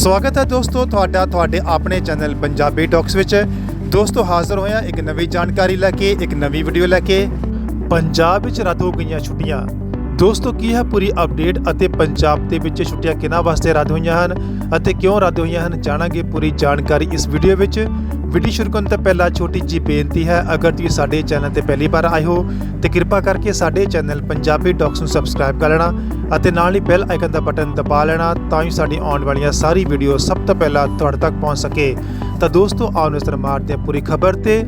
ਸਵਾਗਤ ਹੈ ਦੋਸਤੋ ਤੁਹਾਡਾ ਤੁਹਾਡੇ ਆਪਣੇ ਚੈਨਲ ਪੰਜਾਬੀ ਟਾਕਸ ਵਿੱਚ। ਦੋਸਤੋ ਹਾਜ਼ਰ ਹੋਇਆ ਇੱਕ ਨਵੀਂ ਜਾਣਕਾਰੀ ਲੈ ਕੇ, ਇੱਕ ਨਵੀਂ ਵੀਡੀਓ ਲੈ ਕੇ। ਪੰਜਾਬ ਵਿੱਚ ਰੱਦ ਹੋ ਗਈਆਂ ਛੁੱਟੀਆਂ। ਦੋਸਤੋ ਕੀ ਹੈ ਪੂਰੀ ਅਪਡੇਟ ਅਤੇ ਪੰਜਾਬ ਦੇ ਵਿੱਚ ਛੁੱਟੀਆਂ ਕਿਹਨਾਂ ਵਾਸਤੇ ਰੱਦ ਹੋਈਆਂ ਹਨ ਅਤੇ ਕਿਉਂ ਰੱਦ ਹੋਈਆਂ ਹਨ, ਜਾਣਾਂਗੇ ਪੂਰੀ ਜਾਣਕਾਰੀ ਇਸ ਵੀਡੀਓ ਵਿੱਚ। ਵੀਡੀਓ ਸ਼ੁਰੂ ਕਰਨ ਤੋਂ ਪਹਿਲਾਂ ਛੋਟੀ ਜਿਹੀ ਬੇਨਤੀ ਹੈ, ਅਗਰ ਤੁਸੀਂ ਸਾਡੇ ਚੈਨਲ ਤੇ ਪਹਿਲੀ ਵਾਰ ਆਏ ਹੋ, ਤੇ ਕਿਰਪਾ ਕਰਕੇ ਸਾਡੇ ਚੈਨਲ ਪੰਜਾਬੀ ਟਾਕਸ ਨੂੰ ਸਬਸਕ੍ਰਾਈਬ ਕਰ ਲੈਣਾ ਅਤੇ ਨਾਲ ਹੀ ਬੈਲ ਆਈਕਨ ਦਾ ਬਟਨ ਦਬਾ ਲੈਣਾ ਤਾਂ ਹੀ ਸਾਡੀ ਆਉਣ ਵਾਲੀਆਂ ਸਾਰੀ ਵੀਡੀਓ ਸਭ ਤੋਂ ਪਹਿਲਾਂ ਤੁਹਾਡੇ ਤੱਕ ਪਹੁੰਚ ਸਕੇ। ਤਾਂ ਦੋਸਤੋ, ਆਓ ਨਜ਼ਰ ਮਾਰਦੇ ਪੂਰੀ ਖਬਰ ਤੇ।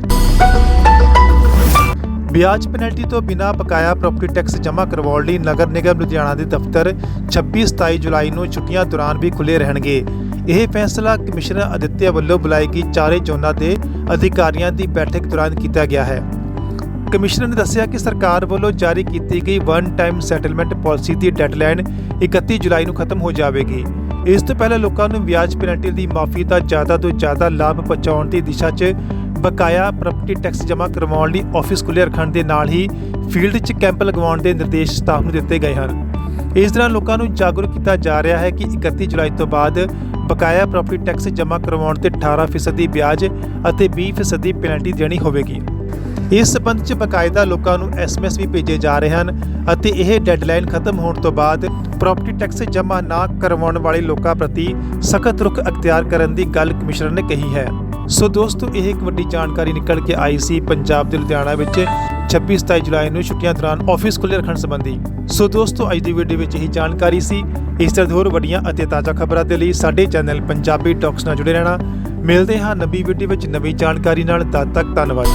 ਵਿਆਜ ਪੈਨਲਟੀ ਤੋਂ ਬਿਨਾਂ ਬਕਾਇਆ ਪ੍ਰਾਪਰਟੀ ਟੈਕਸ ਜਮ੍ਹਾਂ ਕਰਵਾਉਣ ਲਈ ਨਗਰ ਨਿਗਮ ਲੁਧਿਆਣਾ ਦੇ ਦਫ਼ਤਰ 26-27 ਜੁਲਾਈ ਨੂੰ ਛੁੱਟੀਆਂ ਦੌਰਾਨ ਵੀ ਖੁੱਲੇ ਰਹਿਣਗੇ। ਇਹ ਫੈਸਲਾ ਕਮਿਸ਼ਨਰ ਅਦਿੱਤਿਆ ਵੱਲੋਂ ਬੁਲਾਈ ਗਈ ਚਾਰੇ ਜ਼ੋਨਾਂ ਦੇ ਅਧਿਕਾਰੀਆਂ ਦੀ ਬੈਠਕ ਦੌਰਾਨ ਕੀਤਾ ਗਿਆ ਹੈ। ਕਮਿਸ਼ਨਰ ਨੇ ਦੱਸਿਆ ਕਿ ਸਰਕਾਰ ਵੱਲੋਂ ਜਾਰੀ ਕੀਤੀ ਗਈ ਵਨ ਟਾਈਮ ਸੈਟਲਮੈਂਟ ਪਾਲਿਸੀ ਦੀ ਡੈਡਲਾਈਨ 31 ਜੁਲਾਈ ਨੂੰ ਖਤਮ ਹੋ ਜਾਵੇਗੀ। ਇਸ ਤੋਂ ਪਹਿਲਾਂ ਲੋਕਾਂ ਨੂੰ ਵਿਆਜ ਪੈਨਲਟੀ ਦੀ ਮਾਫੀ ਦਾ ਜ਼ਿਆਦਾ ਤੋਂ ਜ਼ਿਆਦਾ ਲਾਭ ਪਹੁੰਚਾਉਣ ਦੀ ਦਿਸ਼ਾ 'ਚ ਬਕਾਇਆ ਪ੍ਰਾਪਰਟੀ ਟੈਕਸ ਜਮ੍ਹਾਂ ਕਰਵਾਉਣ ਲਈ ਆਫਿਸ ਖੁੱਲ੍ਹੇ ਰੱਖਣ ਦੇ ਨਾਲ ਹੀ ਫੀਲਡ 'ਚ ਕੈਂਪ ਲਗਵਾਉਣ ਦੇ ਨਿਰਦੇਸ਼ ਸਟਾਫ ਨੂੰ ਦਿੱਤੇ ਗਏ ਹਨ। ਇਸ ਦੌਰਾਨ ਲੋਕਾਂ ਨੂੰ ਜਾਗਰੂਕ ਕੀਤਾ ਜਾ ਰਿਹਾ ਹੈ ਕਿ 31 ਜੁਲਾਈ ਤੋਂ ਬਾਅਦ ਬਕਾਇਆ ਪ੍ਰਾਪਰਟੀ ਟੈਕਸ ਜਮ੍ਹਾਂ ਕਰਵਾਉਣ ਤੇ 18% ਦੀ ਵਿਆਜ ਅਤੇ 20% ਦੀ ਪੈਨਲਟੀ ਦੇਣੀ ਹੋਵੇਗੀ। ਇਸ ਸਬੰਧ 'ਚ ਬਕਾਇਦਾ ਲੋਕਾਂ ਨੂੰ ਐਸਐਮਐਸ ਵੀ ਭੇਜੇ ਜਾ ਰਹੇ ਹਨ ਅਤੇ ਇਹ ਡੈਡਲਾਈਨ ਖਤਮ ਹੋਣ ਤੋਂ ਬਾਅਦ ਪ੍ਰਾਪਰਟੀ ਟੈਕਸ ਜਮ੍ਹਾਂ ਨਾ ਕਰਵਾਉਣ ਵਾਲੇ ਲੋਕਾਂ ਪ੍ਰਤੀ ਸਖਤ ਰੁਖ ਅਖਤਿਆਰ ਕਰਨ ਦੀ ਗੱਲ ਕਮਿਸ਼ਨਰ ਨੇ ਕਹੀ ਹੈ। ਸੋ ਦੋਸਤੋ, ਇਹ ਇੱਕ ਵੱਡੀ ਜਾਣਕਾਰੀ ਨਿਕਲ ਕੇ ਆਈ ਸੀ ਪੰਜਾਬ ਦੇ ਲੁਧਿਆਣਾ ਵਿੱਚ 26-27 ਜੁਲਾਈ ਨੂੰ ਛੁੱਟੀਆਂ ਦੌਰਾਨ ਆਫਿਸ ਖੁੱਲ੍ਹੇ ਰੱਖਣ ਸੰਬੰਧੀ। ਸੋ ਦੋਸਤੋ, ਅੱਜ ਦੀ ਵੀਡੀਓ ਵਿੱਚ ਇਹੀ ਜਾਣਕਾਰੀ ਸੀ। ਇਸ ਤਰ੍ਹਾਂ ਹੋਰ ਵੱਡੀਆਂ ਅਤੇ ਤਾਜ਼ਾ ਖਬਰਾਂ ਦੇ ਲਈ ਸਾਡੇ ਚੈਨਲ ਪੰਜਾਬੀ ਟਾਕਸ ਨਾਲ ਜੁੜੇ ਰਹਿਣਾ। ਮਿਲਦੇ ਹਾਂ ਨਵੀਂ ਵੀਡੀਓ ਵਿੱਚ ਨਵੀਂ ਜਾਣਕਾਰੀ ਨਾਲ, ਤਦ ਤੱਕ ਧੰਨਵਾਦ।